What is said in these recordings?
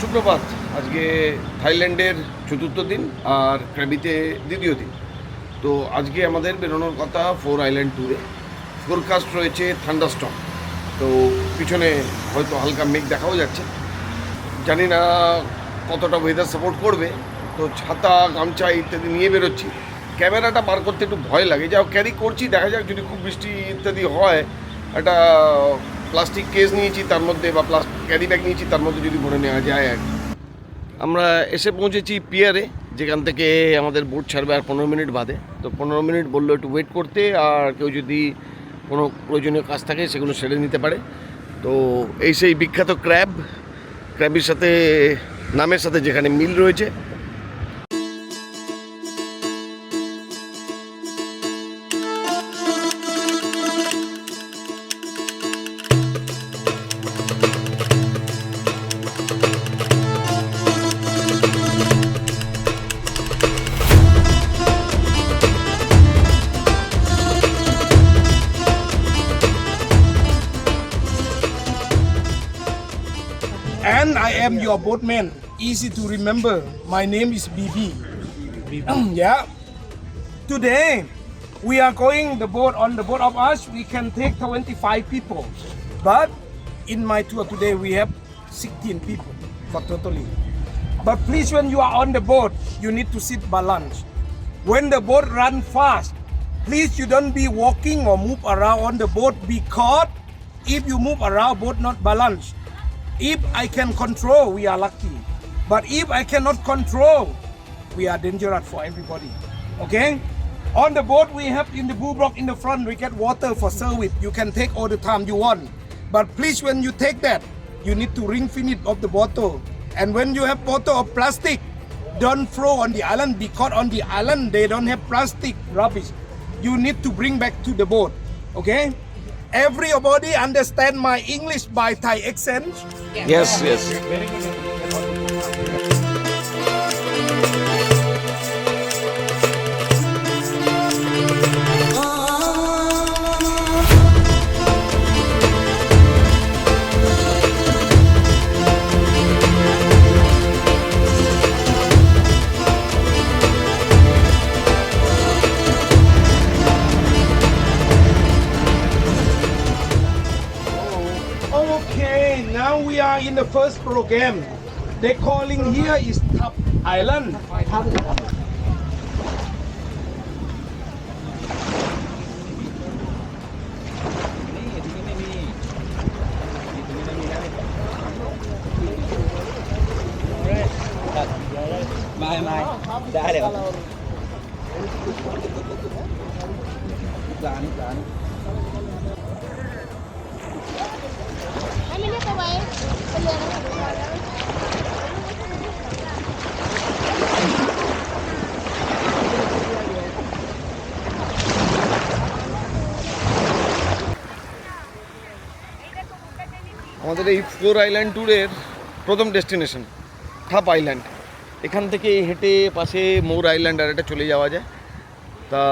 সুপ্রভাত। আজকে থাইল্যান্ডের চতুর্থ দিন আর ক্র্যাবিতে দ্বিতীয় দিন। তো আজকে আমাদের বেরোনোর কথা ফোর আইল্যান্ড ট্যুরে। ফোরকাস্ট রয়েছে থান্ডারস্টম তো পিছনে হয়তো হালকা মেঘ দেখাও যাচ্ছে। জানি না কতটা ওয়েদার সাপোর্ট করবে। তো ছাতা, গামছা ইত্যাদি নিয়ে বেরোচ্ছি। ক্যামেরাটা বার করতে একটু ভয় লাগে। যাও ক্যারি করছি। দেখা যাক যদি খুব বৃষ্টি ইত্যাদি হয়, একটা প্লাস্টিক কেস নিয়েছি, তার মধ্যে বা প্লাস্টিক ক্যারি ব্যাগ নিয়েছি, তার মধ্যে যদি ভরে নেওয়া যায় আর আমরা এসে পৌঁছেছি পিয়ারে, যেখান থেকে আমাদের বোট ছাড়বে আর পনেরো মিনিট বাদে। তো পনেরো মিনিট বলল একটু ওয়েট করতে, আর কেউ যদি কোনো প্রয়োজনীয় কাজ থাকে, সেগুলো সেরে নিতে পারে। তো এই সেই বিখ্যাত ক্র্যাব, ক্র্যাবের সাথে, নামের সাথে যেখানে মিল রয়েছে boatman. Easy to remember. My name is BB. yeah. Today, we are going the boat on the boat of us. We can take 25 people. But in my tour today, we have 16 people for totally. But please, when you are on the boat, you need to sit balance. When the boat run fast, please you don't be walking or move around on the boat because if you move around, boat not balance. If I can control, we are lucky. But if I cannot control, we are dangerous for everybody. Okay? On the boat, we have in the blue block in the front, we get water for service. You can take all the time you want. But please, when you take that, you need to ring finish of the bottle. And when you have bottle of plastic, don't throw on the island because on the island they don't have plastic rubbish. You need to bring back to the boat. Okay? Everybody understand my English by Thai accent? Yes, yes. yes. game. They calling here is Top Island. আমাদের এই four island ট্যুরের প্রথম destination থাপ island. এখান থেকে হেঁটে পাশে মৌর island আর একটা চলে যাওয়া যায়। তা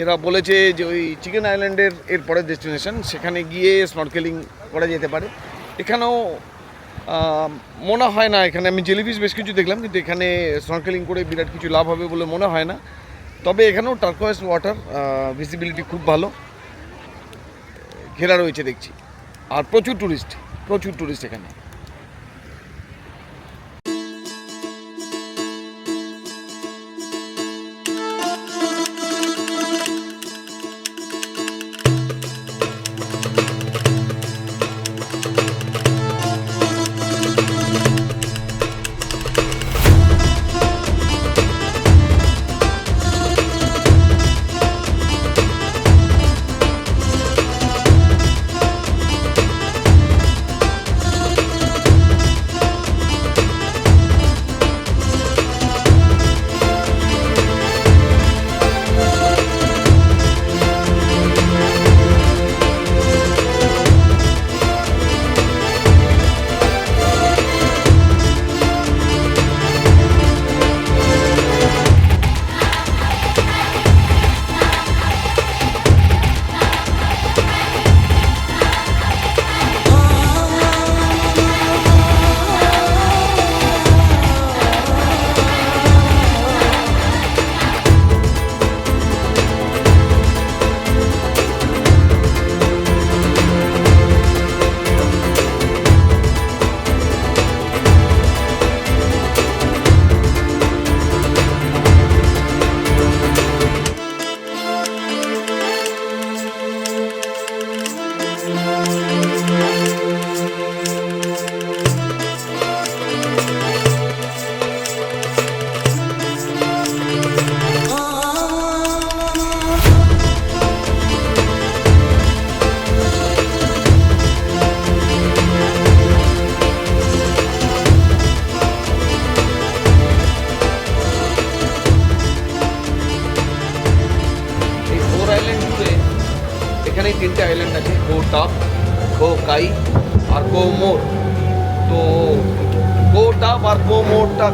এরা বলেছে যে ওই চিকেন আইল্যান্ডের এর পরের ডেস্টিনেশন, সেখানে গিয়ে স্নরকেলিং করা যেতে পারে। এখানেও মনে হয় না, এখানে আমি জেলিফিস বেশ কিছু দেখলাম, কিন্তু এখানে স্নরকেলিং করে বিরাট কিছু লাভ হবে বলে মনে হয় না। তবে এখানেও টার্কোয়াস ওয়াটার ভিজিবিলিটি খুব ভালো। ঘেরা রয়েছে দেখছি। আর প্রচুর টুরিস্ট প্রচুর টুরিস্ট এখানে।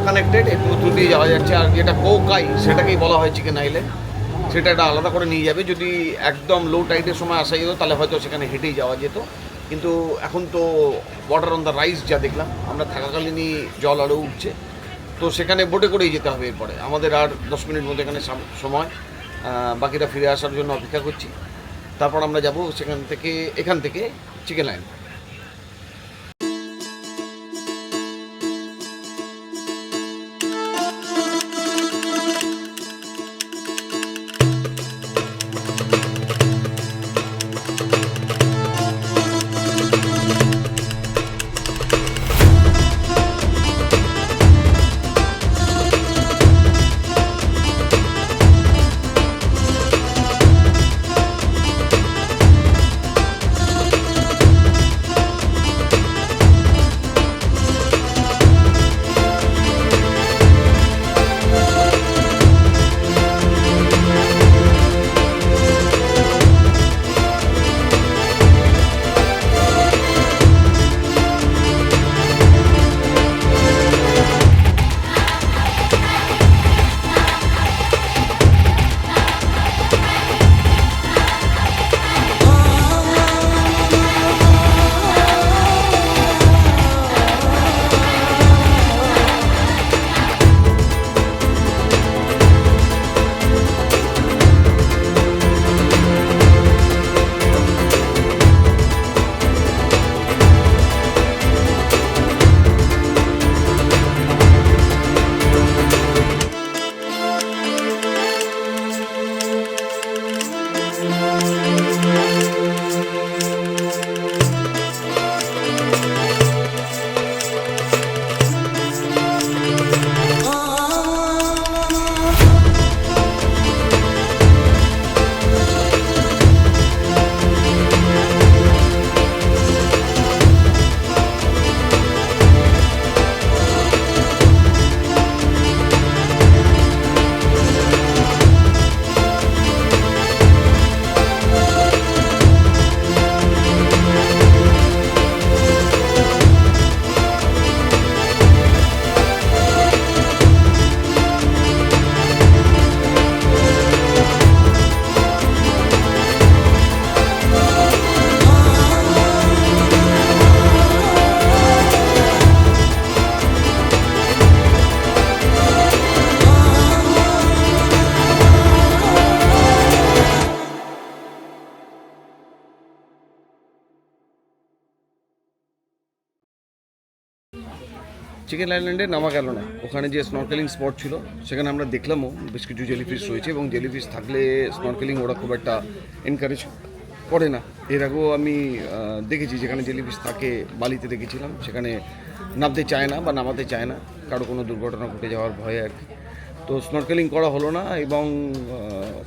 কানেক্টেড একটু দূর দিয়ে যাওয়া যাচ্ছে। আর যেটা কো কাই সেটাকেই বলা হয় চিকেন আইল্যান্ড সেটা একটা আলাদা করে নিয়ে যাবে। যদি একদম লো টাইটের সময় আসা যেত, তাহলে হয়তো সেখানে হেঁটেই যাওয়া যেত। কিন্তু এখন তো ওয়াটার অন দ্য রাইস যা দেখলাম, আমরা থাকাকালীনই জল আরও উঠছে। তো সেখানে বোটে করেই যেতে হবে এরপরে। আমাদের আর দশ মিনিট মধ্যে এখানে সময় বাকিরা ফিরে আসার জন্য অপেক্ষা করছি। তারপর আমরা যাব সেখান থেকে, এখান থেকে চিকেন লাইন চিকেন আইল্যান্ডে নামা গেল না। ওখানে যে স্নরকেলিং স্পট ছিল, সেখানে আমরা দেখলামও বেশ কিছু জেলিফিশ রয়েছে এবং জেলিফিশ থাকলে স্নরকেলিং ওরা খুব একটা এনকারেজ করে না। এর আগেও আমি দেখেছি যেখানে জেলিফিশ থাকে, বালিতে দেখেছিলাম, সেখানে নামতে চায় না বা নামাতে চায় না। কারও কোনো দুর্ঘটনা ঘটে যাওয়ার ভয়ে আর কি। তো স্নরকেলিং করা হলো না এবং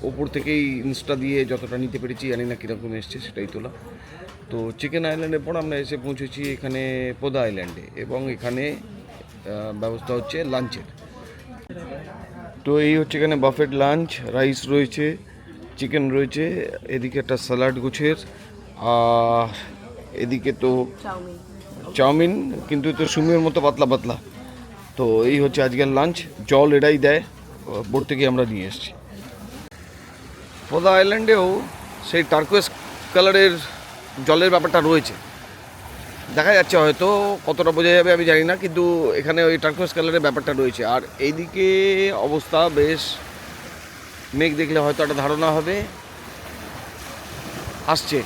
ওপর থেকেই ইনস্টা দিয়ে যতটা নিতে পেরেছি, জানি না কীরকম এসছে সেটাই তোলা। তো চিকেন আইল্যান্ডের পর আমরা এসে পৌঁছেছি এখানে পোদা আইল্যান্ডে এবং এখানে ব্যবস্থা হচ্ছে লাঞ্চের। তো এই হচ্ছে এখানে বাফেট লাঞ্চ রাইস রয়েছে চিকেন রয়েছে এদিকে একটা স্যালাড গুছের আর এদিকে তো চাউমিন। কিন্তু তো সুমির মতো পাতলা পাতলা। তো এই হচ্ছে আজকের লাঞ্চ জল এটাই দেয় বোর্ড থেকে আমরা নিয়ে এসেছি। পোদা আইল্যান্ডেও সেই টার্কোয়েস কালারের জলের ব্যাপারটা রয়েছে। দেখা যাচ্ছে হয়তো কতটা বোঝা যাবে, আমি জানি না, কিন্তু এখানে ওই টার্কোয়েস কালারের ব্যাপারটা রয়েছে। আর এইদিকে অবস্থা বেশ মেঘ দেখলে হয়তো একটা ধারণা হবে। আসছে।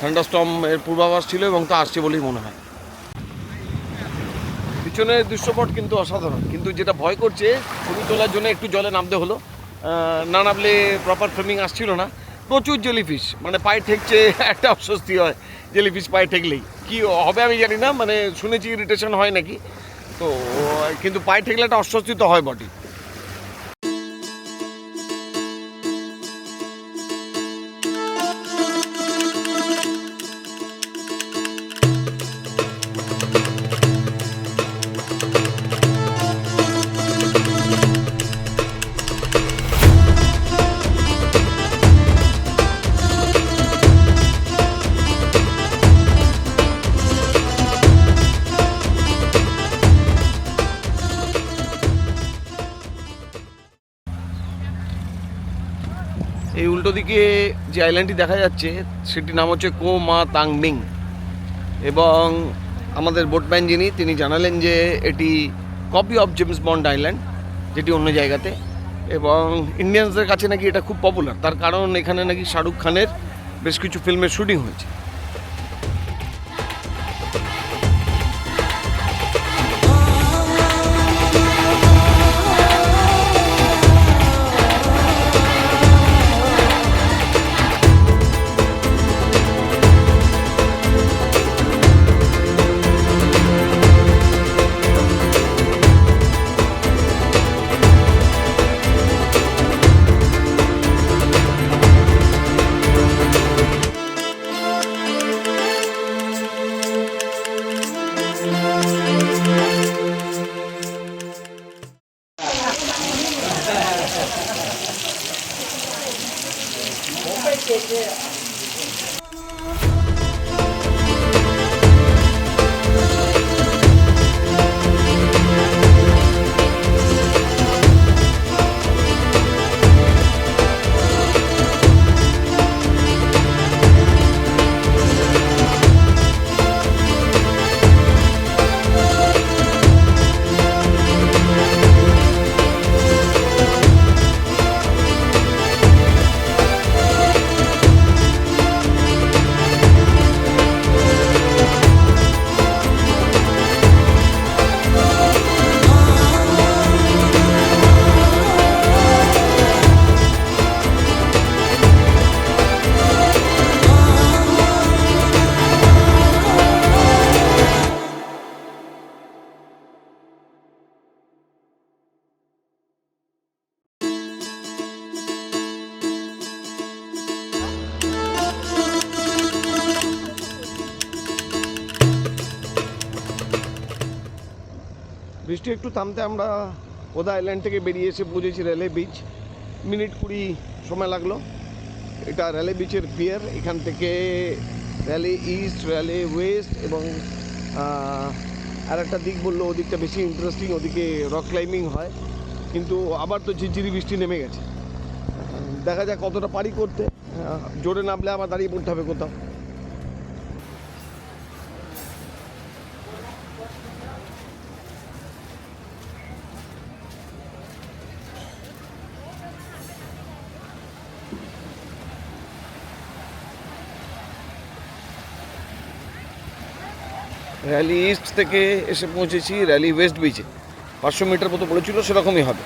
থান্ডারস্টম এর পূর্বাভাস ছিল এবং তা আসছে বলেই মনে হয়। পিছনের দৃশ্যপট কিন্তু অসাধারণ। কিন্তু যেটা ভয় করছে, ছবি তোলার জন্য একটু জলে নামতে হলো। না নামলে প্রপার ফ্রেমিং আসছিল না। প্রচুর জেলিফিশ মানে পায়ে ঠেকছে, একটা অস্বস্তি হয় জেলিফিশ পায়ে ঠেকলেই। কি হবে আমি জানি না মানে শুনেছি ইরিটেশন হয় নাকি, তো, কিন্তু পায়ে ঠেকলে একটা অস্বস্তি তো হয় বটে এই উল্টো দিকে যে আইল্যান্ডটি দেখা যাচ্ছে, সেটির নাম হচ্ছে কো মা তাংমিং এবং আমাদের বোটম্যান যিনি, তিনি জানালেন যে এটি copy of James Bond island যেটি অন্য জায়গাতে। এবং ইন্ডিয়ানসদের কাছে নাকি এটা খুব পপুলার তার কারণ এখানে নাকি শাহরুখ খানের বেশ কিছু ফিল্মের শুটিং হয়েছে। থামতে আমরা ওদা আইল্যান্ড থেকে বেরিয়ে এসে পৌঁছেছি রেলে বিচ মিনিট কুড়ি সময় লাগল। এটা রেলে বিচের পিয়ার এখান থেকে র্যালি ইস্ট র্যালি ওয়েস্ট এবং আর একটা দিক বলল, ওদিকটা বেশি ইন্টারেস্টিং ওদিকে রক ক্লাইম্বিং হয়। কিন্তু আবার তো ঝিরঝিরি বৃষ্টি নেমে গেছে। দেখা যাক কতটা পারি করতে। জোরে নামলে আবার দাঁড়িয়ে পড়তে হবে কোথাও। র্যালি ইস্ট থেকে এসে পৌঁছেছি র্যালি ওয়েস্ট বিচে পাঁচশো মিটার মতো পড়েছিল সেরকমই হবে।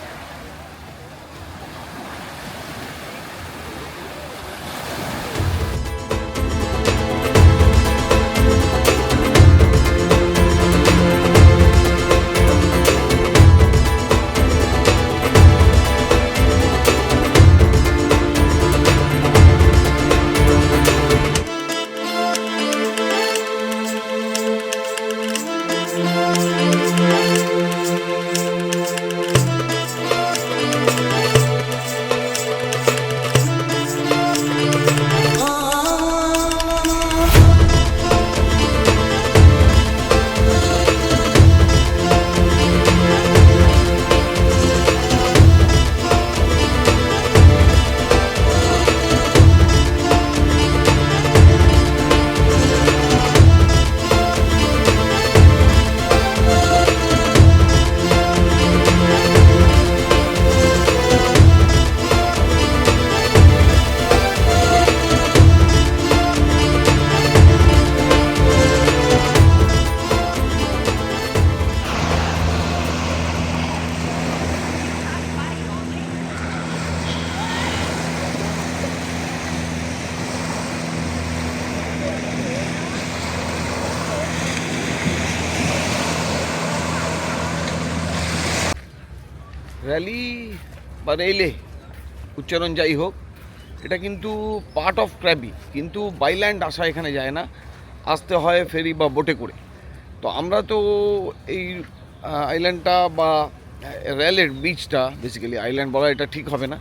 বা উচ্চারণ যাই হোক, এটা কিন্তু পার্ট অফ ক্র্যাবি কিন্তু বাইল্যান্ড আসা এখানে যায় না। আসতে হয় ফেরি বা বোটে করে। তো আমরা তো এই আইল্যান্ডটা বা রেলের বিচটা বেসিক্যালি আইল্যান্ড বলা এটা ঠিক হবে না।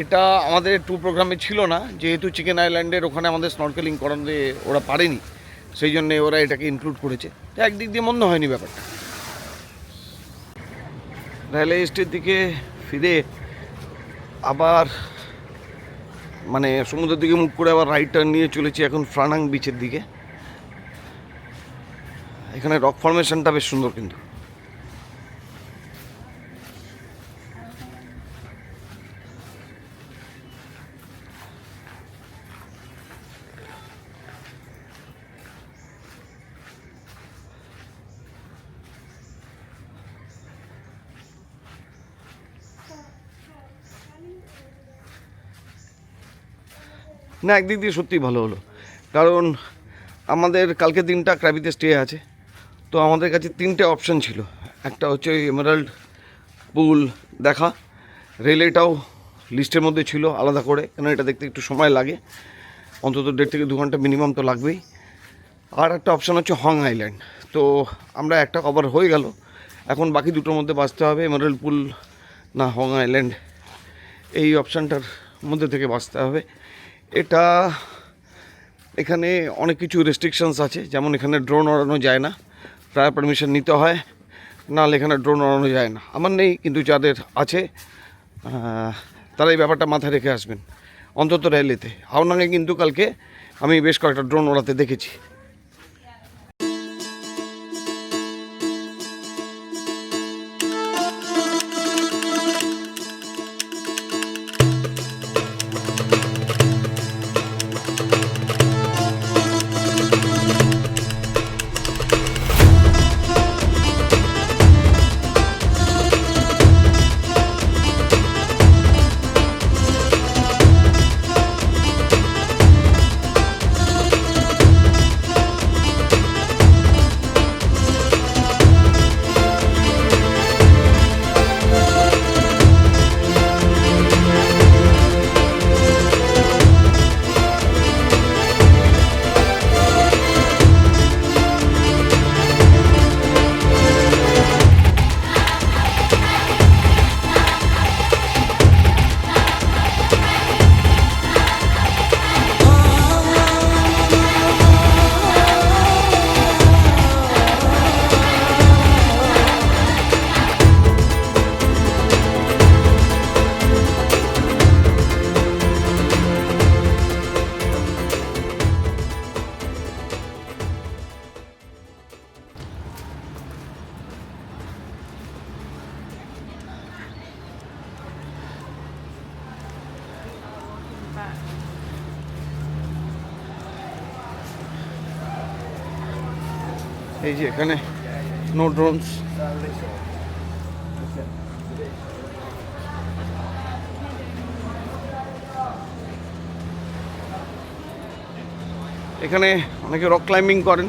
এটা আমাদের ট্যুর প্রোগ্রামে ছিল না, যেহেতু চিকেন আইল্যান্ডের ওখানে আমাদের স্নর্কেলিং করাতে ওরা পারেনি, সেই জন্যে ওরা এটাকে ইনক্লুড করেছে। তো একদিক দিয়ে মন্দ হয়নি ব্যাপারটা। রেলওয়ে স্টের দিকে ফিরে আবার মানে সমুদ্রের দিকে মুখ করে আবার রাইট টার্ন নিয়ে চলেছি এখন ফ্রানাং বিচের দিকে। এখানে রক ফর্মেশনটা বেশ সুন্দর কিন্তু। না, একদিক দিয়ে সত্যিই ভালো হলো। কারণ আমাদের কালকে দিনটা ক্রাবিতে স্টে আছে। তো আমাদের কাছে তিনটে অপশন ছিল। একটা হচ্ছে ওই এমারাল্ড পুল দেখা রেলেটাও লিস্টের মধ্যে ছিল আলাদা করে। কেন এটা দেখতে একটু সময় লাগে। অন্তত দেড় থেকে দু ঘণ্টা মিনিমাম তো লাগবেই। আর একটা অপশান হচ্ছে হং আইল্যান্ড তো আমরা একটা কভার হয়ে গেল। এখন বাকি দুটোর মধ্যে বাঁচতে হবে। এমারাল্ড পুল না হং আইল্যান্ড এই অপশানটার মধ্যে থেকে বাঁচতে হবে। এটা এখানে অনেক কিছু রেস্ট্রিকশানস আছে। যেমন এখানে ড্রোন ওড়ানো যায় না প্রায় পারমিশন নিতে হয়, নাহলে এখানে ড্রোন ওড়ানো যায় না। আমার নেই, কিন্তু যাদের আছে তারা এই ব্যাপারটা মাথায় রেখে আসবেন। অন্তত র্যালিতে হাওনাঙে কিন্তু কালকে আমি বেশ কয়েকটা ড্রোন ওড়াতে দেখেছি। ড্রোনস এখানে অনেকে রক ক্লাইম্বিং করেন।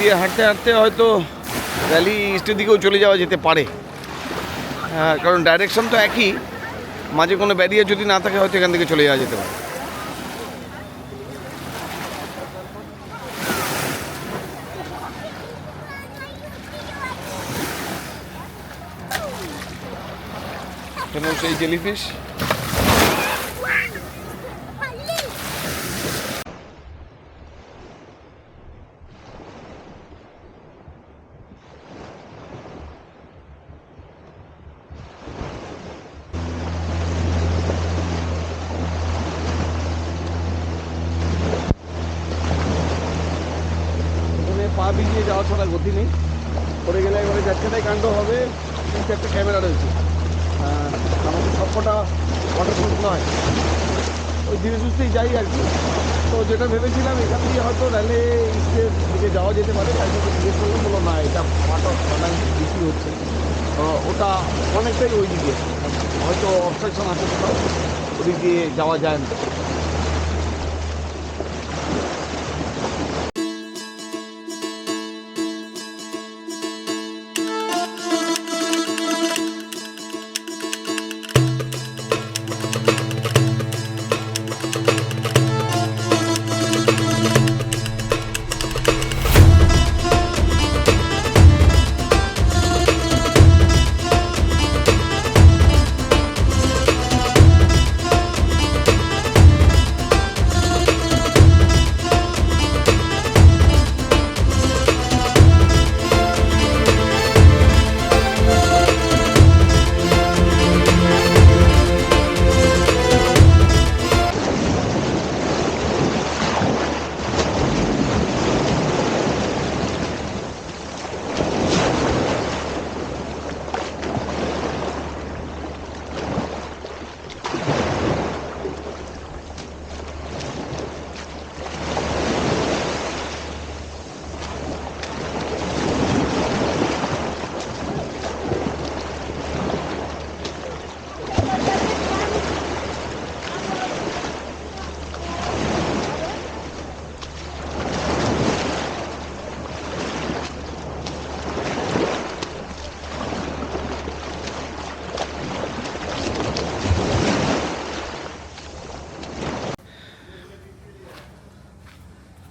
দিয়ে হাঁটতে হাঁটতে হয়তো ভ্যালি ইস্টের দিকেও চলে যাওয়া যেতে পারে। হ্যাঁ কারণ ডাইরেকশন তো একই। মাঝে কোনো ব্যারিয়ার যদি না থাকে, হয়তো এখান থেকে চলে যাওয়া যেতে পারে। সেই জেলিফিশ যাওয়া ছাড়া গতি নেই। পড়ে গেলে এবারে যাচ্ছেটাই কাণ্ড হবে। তিন চারটে ক্যামেরা রয়েছে। আমাদের সবকটা ওয়াটারপ্রুফ নয়। ওই ধীরে সুস্থেই যাই আর কি। তো যেটা ভেবেছিলাম, এখান দিয়ে হয়তো র্যালে ইস্টের দিকে যাওয়া যেতে পারে। তাই জন্য জিজ্ঞেস করলাম বলো না, এটা পার্ট অফ বেশি হচ্ছে। ওটা অনেকটাই ওই দিকে। হয়তো অবস্ট্রাকশন আছে কোথাও ওদিক দিয়ে যাওয়া যায় না।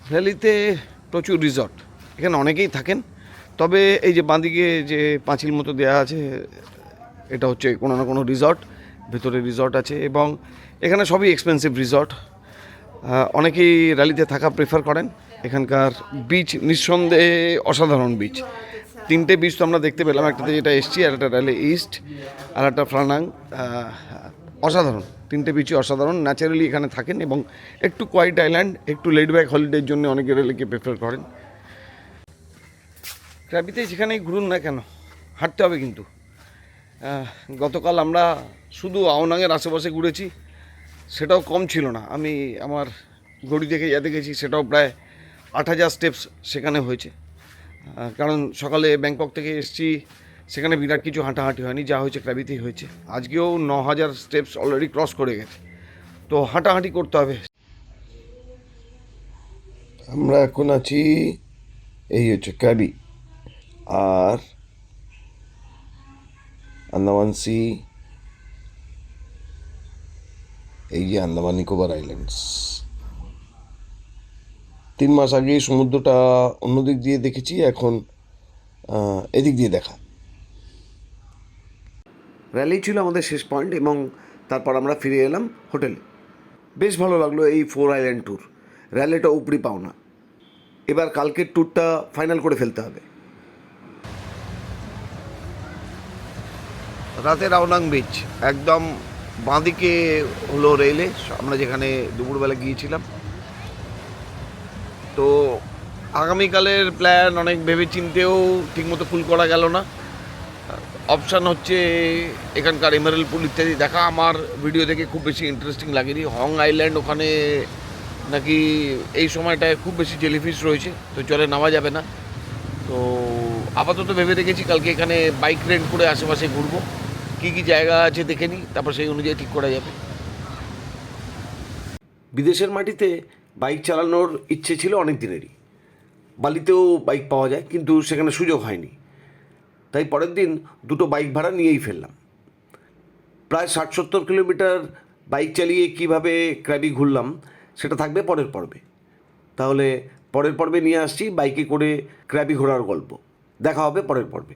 ভ্যালিতে প্রচুর রিসর্ট। এখানে অনেকেই থাকেন। তবে এই যে বাঁদিকে যে পাঁচিল মতো দেওয়া আছে, এটা হচ্ছে কোনো না কোনো রিসর্ট, ভেতরে রিসর্ট আছে এবং এখানে সবই এক্সপেন্সিভ রিসর্ট। অনেকেই র্যালিতে থাকা প্রেফার করেন। এখানকার বিচ নিঃসন্দেহে অসাধারণ বিচ তিনটে বিচ তো আমরা দেখতে পেলাম, একটাতে যেটা এসছি আর একটা র্যালি ইস্ট আর একটা ফ্রানাং অসাধারণ। তিনটে বিচই অসাধারণ ন্যাচারালি এখানে থাকেন এবং একটু কোয়াইট আইল্যান্ড একটু লেড ব্যাক হলিডের জন্য অনেকে রেলেকে প্রেফার করেন। ক্রাবিতে যেখানেই ঘুরুন না কেন, হাঁটতে হবে কিন্তু। গতকাল আমরা শুধু আওনাঙের আশেপাশে ঘুরেছি, সেটাও কম ছিল না। আমি আমার ঘড়ি দেখে যা দেখেছি, সেটাও প্রায় আট হাজার স্টেপস সেখানে হয়েছে। কারণ সকালে ব্যাংকক থেকে এসেছি সেখানে বিরাট কিছু হাঁটাহাঁটি হয়নি, যা হয়েছে ক্রাবিতেই হয়েছে। আজকেও ন হাজার স্টেপস অলরেডি ক্রস করে গেছে। তো হাঁটাহাঁটি করতে হবে। আমরা এখন আছি, এই হচ্ছে ক্যাবি আর আন্দামান সি, এই যে আন্দামান নিকোবর আইল্যান্ডস তিন মাস আগে সমুদ্রটা অন্যদিক দিয়ে দেখেছি, এখন এদিক দিয়ে দেখা। র্যালি ছিল আমাদের শেষ পয়েন্ট এবং তারপর আমরা ফিরে এলাম হোটেলে বেশ ভালো লাগল এই ফোর আইল্যান্ড ট্যুর র্যালিটা উপরি পাওনা এবার কালকের ট্যুরটা ফাইনাল করে ফেলতে হবে। রাতে রাওনাং বিচ একদম বাঁদিকে হলো রেলে আমরা যেখানে দুপুরবেলা গিয়েছিলাম। তো আগামীকালের প্ল্যান অনেক ভেবে চিনতেও ঠিকমতো ফুল করা গেল না। অপশান হচ্ছে এখানকার এমারেল পুল ইত্যাদি। দেখা, আমার ভিডিও দেখে খুব বেশি ইন্টারেস্টিং লাগেনি। হং আইল্যান্ড ওখানে নাকি এই সময়টায় খুব বেশি জেলিফিশ রয়েছে, তো চলে নামা যাবে না। তো আপাতত ভেবে রেখেছি কালকে এখানে বাইক রেন্ট করে আশেপাশে ঘুরবো। কী কী জায়গা আছে দেখে নিই, তারপর সেই অনুযায়ী ঠিক করা যাবে। বিদেশের মাটিতে বাইক চালানোর ইচ্ছে ছিল অনেক দিনেরই বালিতেও বাইক পাওয়া যায়, কিন্তু সেখানে সুযোগ হয়নি। তাই পরের দিন দুটো বাইক ভাড়া নিয়েই ফেললাম। প্রায় ষাট সত্তর কিলোমিটার বাইক চালিয়ে কীভাবে ক্র্যাবি ঘুরলাম, সেটা থাকবে পরের পর্বে। তাহলে পরের পর্বে নিয়ে আসছি বাইকে করে ক্র্যাবি ঘোরার গল্প। দেখা হবে পরের পর্বে।